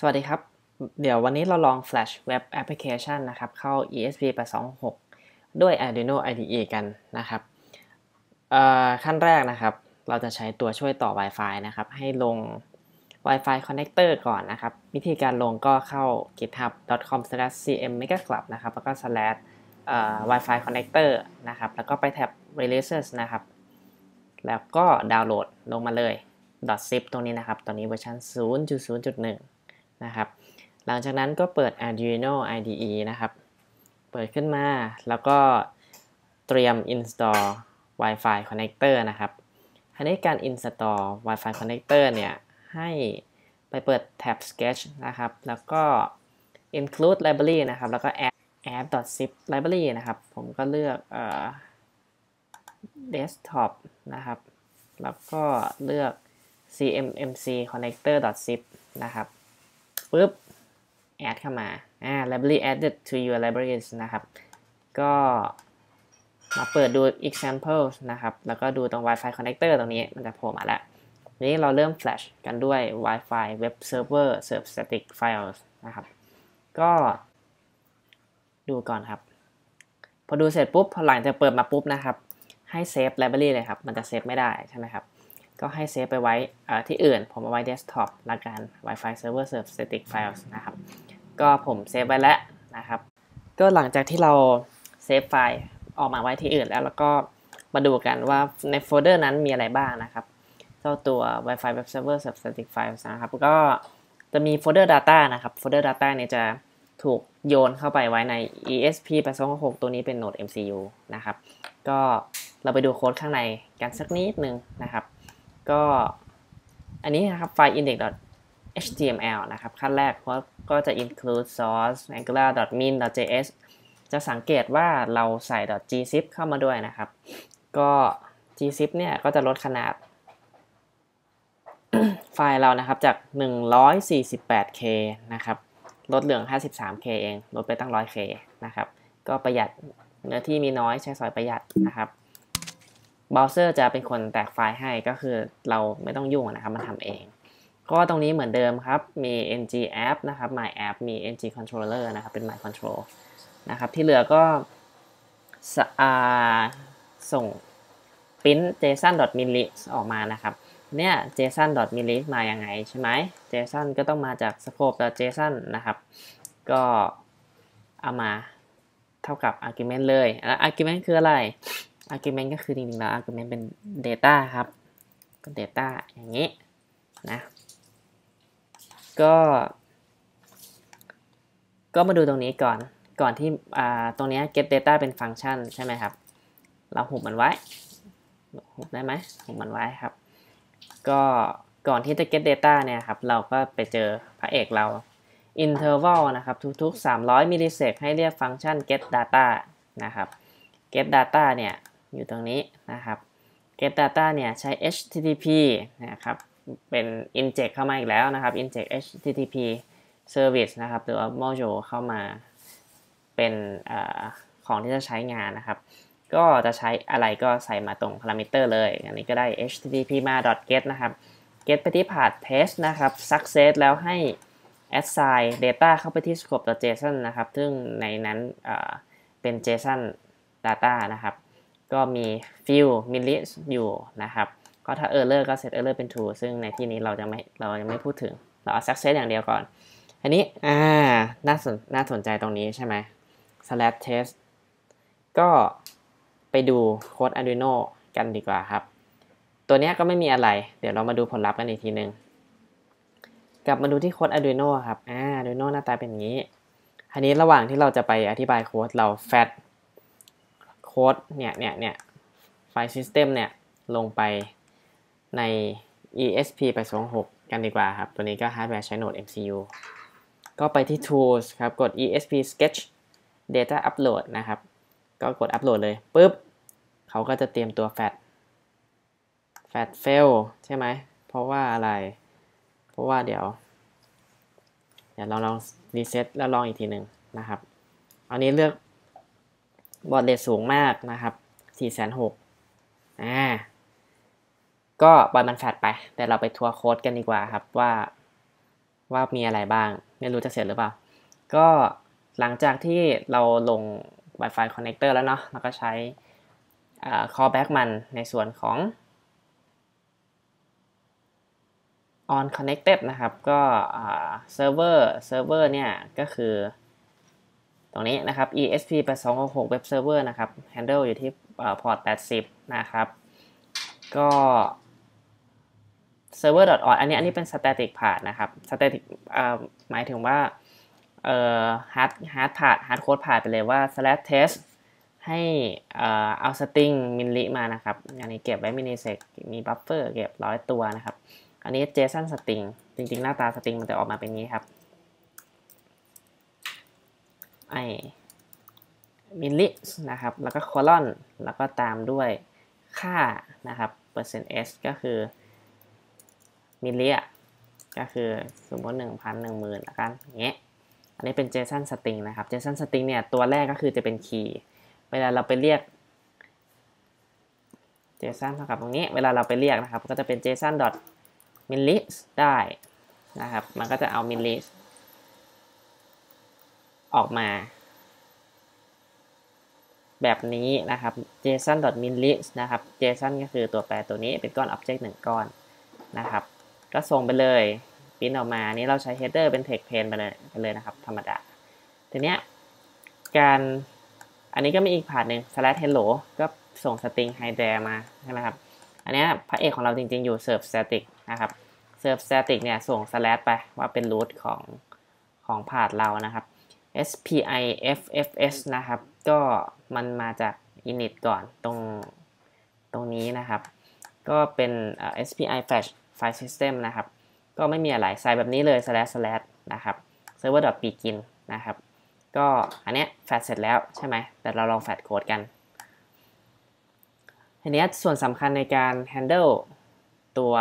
สวัสดีครับ เดี๋ยววันนี้เราลอง Flash Web Application นะครับ เข้า ESP826 ด้วย Arduino IDE กันนะครับขั้นแรกนะครับ เราจะใช้ตัวช่วยต่อ Wi-Fi นะครับ ให้ลง Wi-Fi Connector ก่อนนะครับ วิธีการลงก็เข้า github.com/cmmegaclub นะครับ แล้วก็ slash Wi-Fi Connector นะครับ แล้วก็ไปแท็บ Releases นะครับ แล้วก็ดาวน์โหลดลงมาเลย .zip ตรงนี้นะครับ ตอนนี้เวอร์ชัน0.0.1 นะครับ หลังจากนั้นก็เปิด Arduino IDE นะครับ เปิดขึ้นมาแล้วก็เตรียม install Wi-Fi connector นะครับทีนี้การ install Wi-Fi connector เนี่ย ให้ไปเปิดแท็บ sketch นะครับ แล้วก็ include library นะครับ แล้วก็ add app.zip library นะครับ ผมก็เลือก desktop นะครับ แล้วก็เลือก cmmc connector.zip นะครับ ปุ๊บ add เข้ามาอ่า library added to your libraries นะครับ ก็มาเปิดดู examples นะครับ แล้วก็ดูตรง Wi-Fi connector ตรงนี้มันจะโผล่มาแล้วนี้เราเริ่ม flash กันด้วย Wi-Fi web server serve static files นะครับ ก็ดูก่อนครับ พอดูเสร็จปุ๊บ พอหลังจากเปิดมาปุ๊บนะครับ ให้เซฟ library เลยครับ มันจะเซฟไม่ได้ใช่ไหมครับ ก็ให้เซฟไปไว้ที่อื่น ผมเอาไว้เดสก์ท็อปละกัน Wi-Fi Server Serve Static Files นะครับ ก็ผมเซฟไว้แล้วนะครับ ก็หลังจากที่เราเซฟไฟล์ออกมาไว้ที่อื่นแล้วแล้วก็มาดูกันว่าในโฟลเดอร์นั้นมีอะไรบ้างนะครับ เจ้าตัว Wi-Fi Web Server Serve Static Files นะครับ ก็จะมีโฟลเดอร์ Data นะครับ โฟลเดอร์ Data เนี่ยจะถูกโยนเข้าไปไว้ใน ESP 826ตัวนี้เป็นโหนด MCU นะครับ ก็เราไปดูโค้ดข้างในกันสักนิดนึงนะครับ ก็อันนี้นะครับไฟล์ index.html นะครับ ขั้นแรกก็จะ include source angular.min.js จะสังเกตว่าเราใส่ .gzip เข้ามาด้วยนะครับ ก็ gzip เนี่ยก็จะลดขนาด ไฟล์เรานะครับจาก 148k นะครับลดเหลือง 53k เอง ลดไปตั้ง 100k นะครับ ก็ประหยัดเนื้อที่มีน้อยใช้สอยประหยัดนะครับ เบราว์เซอร์จะเป็นคนแตกไฟล์ให้ก็คือเราไม่ต้องยุ่งนะครับมันทำเอง ก็ตรงนี้เหมือนเดิมครับ มี ng app นะครับ my app มี ng controller นะครับ เป็น my control นะครับ ที่เหลือก็ส่ง print json.minlist ออกมานะครับ เนี่ย json.minlist มาอย่างไงใช่ไหม json ก็ต้องมาจาก scope.json นะครับ ก็เอามาเท่ากับ argument เลย argument คืออะไร argument ก็คือจริงๆแล้ว argument เป็น data ครับก็ data อย่างนี้นะก็ ก็มาดูตรงนี้ก่อนก่อนที่ตรงนี้ get data เป็นฟังก์ชันใช่ไหมครับ เราหุบมันไว้หุบได้ไหมหุบมันไว้ครับ ก็ก่อนที่จะ get data เนี่ยครับ เราก็ไปเจอพระเอกเรา interval นะครับ ทุกๆ 300มิลลิเซกให้เรียกฟังก์ชัน get data นะครับ get data เนี่ย อยู่ตรงนี้นะครับ get data เนี่ยใช้ http นะครับเป็น inject เข้ามาอีกแล้วนะครับ inject http service นะครับหรือว่า module เข้ามาเป็นอของที่จะใช้งานนะครับ ก็จะใช้อะไรก็ใส่มาตรง parameter เลย อันนี้ก็ได้ http มา .get นะครับ get ไปที่ path test นะครับ success แล้วให้ assign data เข้าไปที่ scope.json นะครับ ซึ่งในนั้นเป็น json data นะครับ ก็มี fill millis อยู่นะครับก็ถ้า error ก็ set error เป็น true ซึ่งในที่นี้เราจะไม่เราจะไม่พูดถึง เราเอา success อย่างเดียวก่อน อันนี้อ่าน่าสนน่าสนใจตรงนี้ใช่ไหม slash test ก็ไปดูโค้ด Arduino กันดีกว่าครับ ตัวนี้ก็ไม่มีอะไร เดี๋ยวเรามาดูผลลัพธ์กันอีกทีหนึ่งกลับมาดูที่โค้ด Arduino ครับอ่า Arduino หน้าตาเป็นอย่างนี้ อันนี้ระหว่างที่เราจะไปอธิบายโค้ดเรา fat ค้ดเนี่ยเนี่ยเนี่ยไฟล์ System เนี่ยลงไปใน ESP ไป26 กันดีกว่าครับ ตัวนี้ก็ฮาร์ดแวร์ใช้โหนด MCU ก็ไปที่ Tools ครับ กด ESP Sketch Data Upload นะครับ ก็กด Upload เลยปุ๊บเขาก็จะเตรียมตัว FAT FAT fail ใช่ไหม เพราะว่าอะไร เพราะว่าเดี๋ยว เดี๋ยวเราลองรีเซ็ตแล้วลองอีกทีหนึ่งนะครับ อันนี้เลือก บอดเรทสูงมากนะครับ4 6 0 0อ่า ก็ปล่อยมันแฟดไป แต่เราไปทัวร์โค้ดกันดีกว่าครับว่าว่ามีอะไรบ้าง ไม่รู้จะเสร็จหรือเปล่า ก็หลังจากที่เราลง Wi-Fi connector แล้วเนาะเราก็ใช้ callback มันในส่วนของ on connected นะครับ ก็เซิร์ฟเวอร์เซิร์ฟเวอร์เนี่ยก็คือ ตรงนี้นะครับ ESP 8266 Web Server นะครับ handle อยู่ที่พอร์ต 80 นะครับ ก็ server.org อันนี้อันนี้เป็น static part นะครับ static หมายถึงว่าเอ่อ hard hard part hard code part ไปเลยว่า slash test ให้เอาสตริงมินลิมานะครับอันนี้เก็บไว้มินิเซกมีบัฟเฟอร์เก็บร้อยตัวนะครับ อันนี้ JSON สตริงจริงๆ หน้าตาสตริงมันจะออกมาเป็นนี้ครับ ไอมิลลินะครับ แล้วก็คอลอน แล้วก็ตามด้วยค่านะครับเปอร์เซ็นต์ s ก็คือมิลลิอะก็คือสมมติหนึ่งพันหนึ่งหมื่นละกันเงี้ย อันนี้เป็น JSON string นะครับ JSON string เนี่ย ตัวแรกก็คือจะเป็นคีย์ เวลาเราไปเรียก JSON เท่ากับตรงนี้ เวลาเราไปเรียกนะครับ ก็จะเป็น JSON dot m i l l i s ได้นะครับ มันก็จะเอา m i l l i s ออกมา แบบนี้นะครับ json.minlist นะครับ json ก็คือตัวแปรตัวนี้เป็นก้อน object หนึ่งก้อนนะครับ ก็ส่งไปเลยพิมพ์ออกมานี้เราใช้ header เป็น text pane ไปเลยไปเลยนะครับ ธรรมดา ทีเนี้ยการอันนี้ก็มีอีกผ่านหนึ่ง slash hello ก็ส่ง string hi there มาใช่ไหมครับ อันนี้พระเอกของเราจริง ๆ อยู่ serve static นะครับ serve static เนี่ยส่ง slash ไปว่าเป็น root ของของผ่านเรานะครับ spiffs นะครับ ก็มันมาจาก init ก่อนตรงตรงนี้นะครับ ก็เป็น spi flash file system นะครับ ก็ไม่มีอะไรใส่แบบนี้เลย slash slash นะครับ server begin นะครับ ก็อันเนี้ยแฟดเสร็จแล้วใช่ไหม แต่เราลองแฟดโค้ดกันทีนี้ส่วนสำคัญในการ handle ตัว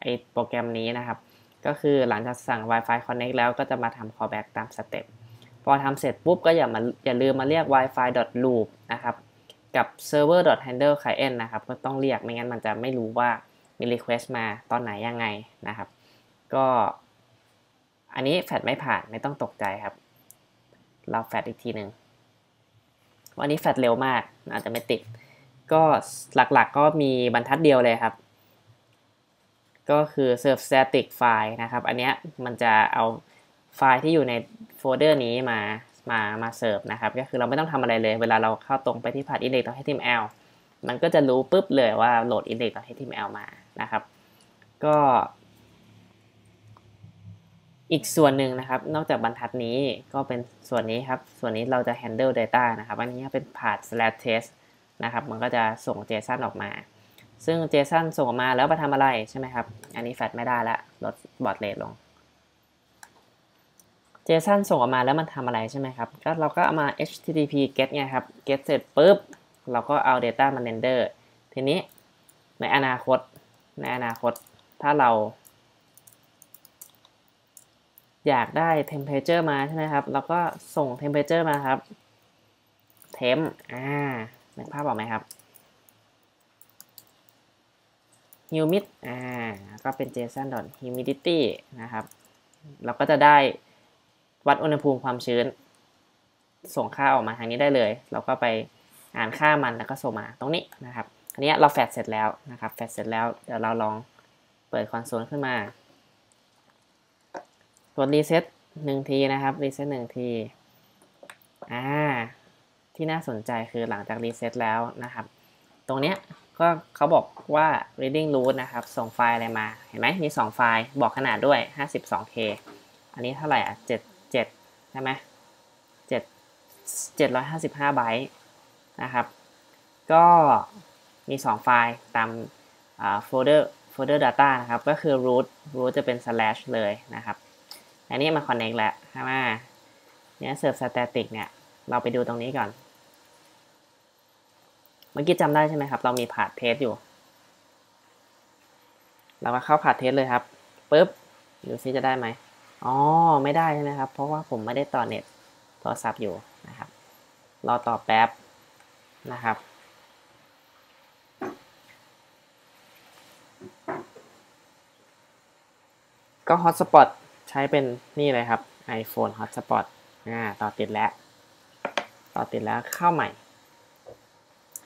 ไอโปรแกรมนี้นะครับ ก็คือหลังจากสั่ง Wi-Fi connect แล้วก็จะมาทำ callback ตามสเต็ป อทำเสร็จปุ๊บก็อย่ามาอย่าลืมมาเรียก wifi loop นะครับกับ server handle client นะครับก็ต้องเรียกไม่งั้นมันจะไม่รู้ว่ามี request มาตอนไหนยังไงนะครับ ก็อันนี้แฟดไม่ผ่านไม่ต้องตกใจครับ เราแฟดอีกทีหนึ่งวันนี้แฟดเร็วมากอาจจะไม่ติด ก็หลักๆกก็มีบรรทัดเดียวเลยครับ ก็คือ serve static file นะครับ อันนี้มันจะเอา ไฟล์ที่อยู่ในโฟลเดอร์นี้มามามาเสิร์ฟนะครับ ก็คือเราไม่ต้องทำอะไรเลย เวลาเราเข้าตรงไปที่พาร์ท index.html มันก็จะรู้ปุ๊บเลยว่าโหลด index.html มานะครับ ก็ อีกส่วนหนึ่งนะครับ นอกจากบรรทัดนี้ก็เป็นส่วนนี้ครับ ส่วนนี้เราจะ handle data นะครับ อันนี้เป็น path slash test นะครับ มันก็จะส่ง JSON ออกมา ซึ่ง JSON ส่งออกมาแล้วไปทำอะไรใช่ไหมครับ อันนี้แฟดไม่ได้ละลดบอทเรทลง JSON ส่งออกมาแล้วมันทำอะไรใช่ไหมครับ ก็เราก็เอามา HTTP get ไงครับ get เสร็จปุ๊บ เราก็เอา Data มา render ทีนี้ในอนาคต ในอนาคต ถ้าเรา อยากได้ temperature มาใช่ไหมครับ เราก็ส่ง temperature มาครับ temp อ่านึกภาพออกไหมครับ humid อ่า ก็เป็น json humidity นะครับ เราก็จะได้ วัดอุณหภูมิความชื้น ส่งค่าออกมาทางนี้ได้เลย เราก็ไปอ่านค่ามันแล้วก็ส่งมาตรงนี้นะครับอันนี้เราแฟดเสร็จแล้วนะครับแฟดเสร็จแล้วเดี๋ยวเราลองเปิดคอนโซลขึ้นมากดรีเซ็ตหนึ่งทีนะครับรีเซ็ตหนึ่งทีอ่าที่น่าสนใจคือหลังจากรีเซ็ตแล้วนะครับ ตรงเนี้ยก็เขาบอกว่า reading root นะครับ ส่งไฟล์อะไรมา เห็นไหมมี 2 ไฟล์ บอกขนาดด้วย 52k อันนี้เท่าไหร่อะ7 7ใช่ไหม7 755ไบต์นะครับ ก็มี 2 ไฟล์ตามโฟลเดอร์โฟลเดอร์ data นะครับ ก็คือ root root จะเป็น slash เลยนะครับ อันนี้มา connect แล้วใช่ไหมเนี่ย serve static เนี่ย เราไปดูตรงนี้ก่อน เมื่อกี้จำได้ใช่ไหมครับ เรามีพาดเทสอยู่ เราก็เข้าพาดเทสเลยครับปุ๊บ ดูซิจะได้ไหม อ๋อ ไม่ได้ใช่ไหมครับ เพราะว่าผมไม่ได้ต่อเน็ตโทรศัพท์อยู่นะครับ รอต่อแป๊บนะครับ ก็ฮอตสปอตใช้เป็นนี่เลยครับ iPhone Hotspot อ่า ต่อติดแล้ว ต่อติดแล้วเข้าใหม่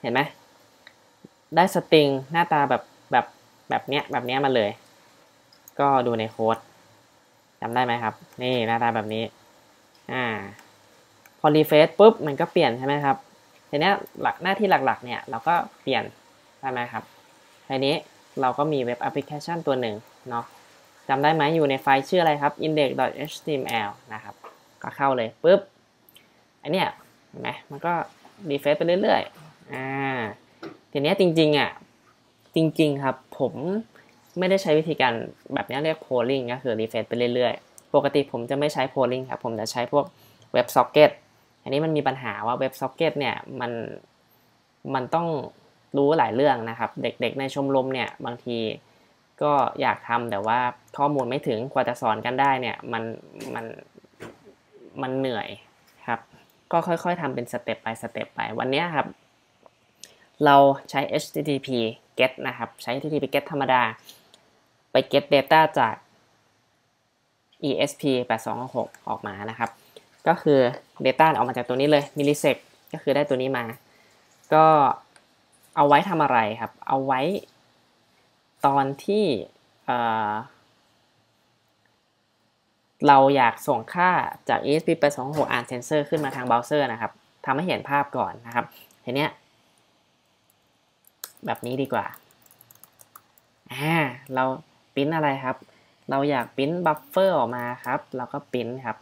เห็นไหม ได้สตริงหน้าตาแบบแบบแบบเนี้ยแบบเนี้ยมาเลย ก็ดูในโค้ด จำได้ไหมครับ นี่หน้าตาแบบนี้อ่าพอรีเฟซปุ๊บมันก็เปลี่ยนใช่ไหมครับทีนี้หลักหน้าที่หลักๆ เนี่ยเราก็เปลี่ยนใช่ไหมครับทีนี้เราก็มีเว็บแอปพลิเคชันตัวหนึ่งเนาะจำได้ไหมอยู่ในไฟล์ชื่ออะไรครับ index.html นะครับก็เข้าเลยปุ๊บอันเนี้ยเห็นไหมมันก็รีเฟซไปเรื่อยๆอ่าทีนี้จริงๆอะจริงๆครับผม ไม่ได้ใช้วิธีการแบบนี้เรียก polling ก็คือรีเฟซไปเรื่อยๆ ปกติผมจะไม่ใช้ polling ครับ ผมจะใช้พวกเว็บ socket อันนี้มันมีปัญหาว่าเว็บ socket เนี่ยมันมันต้องรู้หลายเรื่องนะครับ เด็กๆในชมรมเนี่ยบางทีก็อยากทำแต่ว่าข้อมูลไม่ถึงกว่าจะสอนกันได้เนี่ยมันมันมันเหนื่อยครับ ก็ค่อยๆทำเป็นสเต็ปไปสเต็ปไปวันนี้ครับ เราใช้ HTTP get นะครับ ใช้ HTTP get ธรรมดา ไป get data จาก ESP 8266ออกมานะครับ ก็คือ data ออกมาจากตัวนี้เลย millisec ก็คือได้ตัวนี้มา ก็เอาไว้ทำอะไรครับ เอาไว้ตอนที่เราอยากส่งค่าจาก ESP 826อ่านเซนเซอร์ขึ้นมาทางเบราว์เซอร์นะครับทำให้เห็นภาพก่อนนะครับทีเนี้ยแบบนี้ดีกว่าอ่าเรา ปิ้นอะไรครับ เราอยากปิ้นบัฟเฟอร์ออกมาครับ เราก็ปิ้นครับ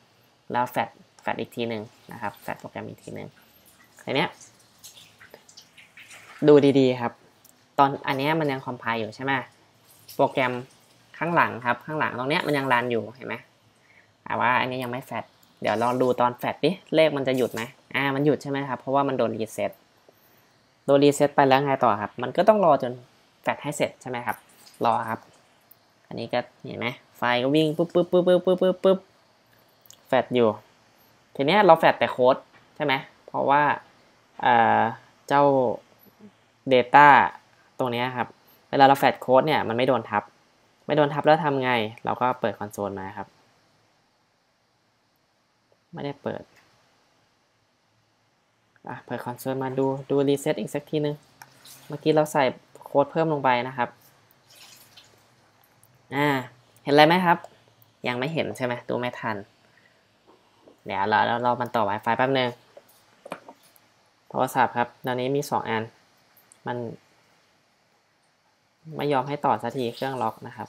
แล้วแฟดแฟดอีกทีหนึ่งนะครับแฟดโปรแกรมอีกทีหนึ่งทีเนี้ยดูดีๆครับ ตอนอันนี้มันยังคอมไพล์อยู่ใช่ไหมโปรแกรมข้างหลังครับ ข้างหลังตรงเนี้ยมันยังรันอยู่เห็นไหมแต่ว่าอันนี้ยังไม่แฟดเดี๋ยวลองดูตอนแฟดดิเลขมันจะหยุดไหมอ่ามันหยุดใช่ไหมครับ เพราะว่ามันโดนรีเซ็ตโดนรีเซ็ตไปแล้วไงต่อครับ มันก็ต้องรอจนแฟดให้เสร็จใช่ไหมครับ รอครับ อันนี้ก็เห็นไหมไฟก็วิ่งปุ๊บปุ๊บปุ๊บปุ๊บปุ๊บปุ๊บปุ๊บแฟดอยู่ ทีนี้เราแฟดแต่โค้ดใช่ไหมเพราะว่าเจ้า Data ตรงนี้ครับ เวลาเราแฟดโค้ดเนี่ยมันไม่โดนทับ ไม่โดนทับแล้วทำไง เราก็เปิดคอนโซลมาครับ ไม่ได้เปิดอะเปิดคอนโซลมาดูดูรีเซ็ตอีกสักทีนึง เมื่อกี้เราใส่โค้ดเพิ่มลงไปนะครับ นอะไรไหมครับ ยังไม่เห็นใช่ไหมดูไม่ทัน เดี๋ยวเราเรามันต่อ Wi-Fi แป๊บนึงโทรศัพท์ครับตอนนี้มีสองอัน มัน ไม่ยอมให้ต่อสักทีเครื่องล็อกนะครับ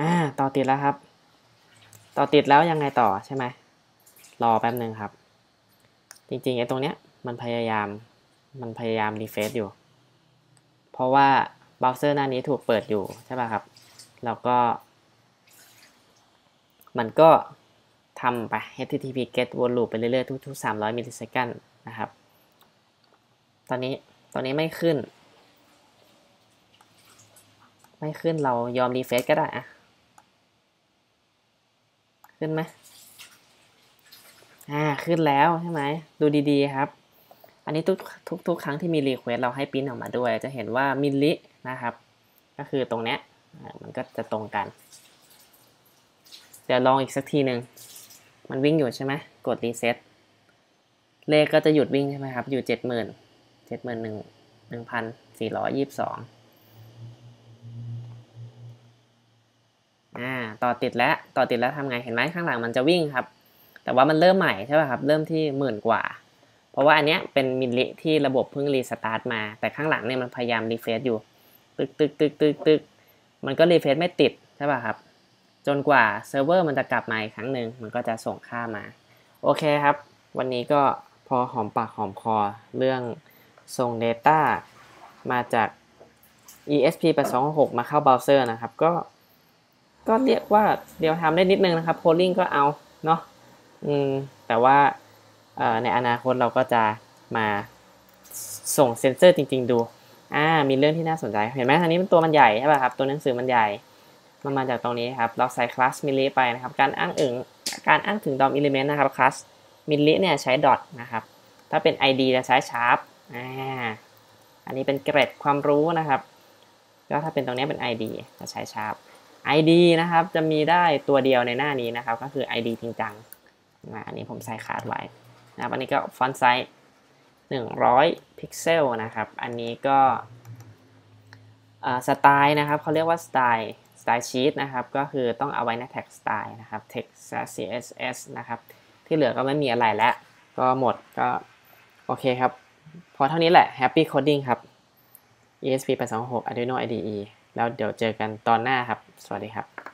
อ่าต่อติดแล้วครับ ต่อติดแล้วยังไงต่อใช่ไหมรอแป๊บหนึ่งครับ จริงๆไอ้ตรงเนี้ยมันพยายาม มันพยายามรีเฟซอยู่ เพราะว่าเบราว์เซอร์หน้านี้ถูกเปิดอยู่ใช่ป่ะครับ แล้วก็ มันก็ทำไป http get วนลูปไปเรื่อยๆ ทุก ๆ 300มิลลิเซคันนะครับ ตอนนี้ตอนนี้ไม่ขึ้น ไม่ขึ้นเรายอมรีเฟซก็ได้อะขึ้นไหมอ่า ขึ้นแล้วใช่ไหม ดูดีๆครับ อันนี้ทุกทุกทุกครั้งที่มีรีเควสเราให้พิมพ์ออกมาด้วย จะเห็นว่ามิลลินะครับ ก็คือตรงเนี้ยมันก็จะตรงกัน เดี๋ยวลองอีกสักทีหนึ่งมันวิ่งอยู่ใช่ไหมกดรีเซ็ตเลขก็จะหยุดวิ่งใช่ไหมครับ อยู่เจ็ดหมื่นเจ็ดหมื่นหนึ่งหนึ่งพันสี่ร้อยยี่สิบสองอ่าต่อติดแล้วต่อติดแล้วทำไงเห็นไหมข้างหลังมันจะวิ่งครับ แต่ว่ามันเริ่มใหม่ใช่ป่ะครับ เริ่มที่หมื่นกว่า เพราะว่าอันเนี้ยเป็นมิลลิที่ระบบเพิ่งรีสตาร์ทมา แต่ข้างหลังเนี่ยมันพยายามรีเฟซอยู่ ตึกตึกตึกตึกตึกมันก็รีเฟซไม่ติดใช่ป่ะครับ จนกว่าเซิร์ฟเวอร์มันจะกลับมาอีกครั้งหนึ่งมันก็จะส่งค่ามา โอเคครับ วันนี้ก็พอหอมปากหอมคอเรื่องส่ง Data มาจาก ESP 826 มาเข้าเบราว์เซอร์นะครับ ก็ ก็เรียกว่าเดียวทำได้นิดนึงนะครับ polling ก็เอา เนาะ อืม แต่ว่า ในอนาคตเราก็จะมาส่งเซนเซอร์จริง ๆ ดูอ่ามีเรื่องที่น่าสนใจ เห็นไหมอันนี้มันตัวมันใหญ่ใช่ป่ะครับ ตัวหนังสือมันใหญ่ มันมาจากตรงนี้ครับ เราใส่คลาสมิลลิไปนะครับ การอ้างถึงการอ้างถึงดอมอิเลเมนต์นะครับคลาสมิลลิเนี่ยใช้ดอทนะครับ ถ้าเป็น ID จะใช้ชาร์ปอ่า อันนี้เป็นเกรดความรู้นะครับ ก็ถ้าเป็นตรงนี้เป็น ID จะใช้ชาร์ป ID นะครับ จะมีได้ตัวเดียวในหน้านี้นะครับ ก็คือ ID จริงจังอันนี้ผมใส่คาดไว้ นะครับอันนี้ก็ฟอนต์ไซส์100 พิกเซลนะครับ อันนี้ก็สไตล์นะครับเขาเรียกว่าสไตล์สไตล์ชีตนะครับก็คือต้องเอาไว้ในแท็กสไตล์นะครับ text css นะครับ ที่เหลือก็ไม่มีอะไรแล้ว ก็หมดก็โอเคครับ พอเท่านี้แหละ happy coding ครับ ESP 826 Arduino IDE แล้วเดี๋ยวเจอกันตอนหน้าครับ สวัสดีครับ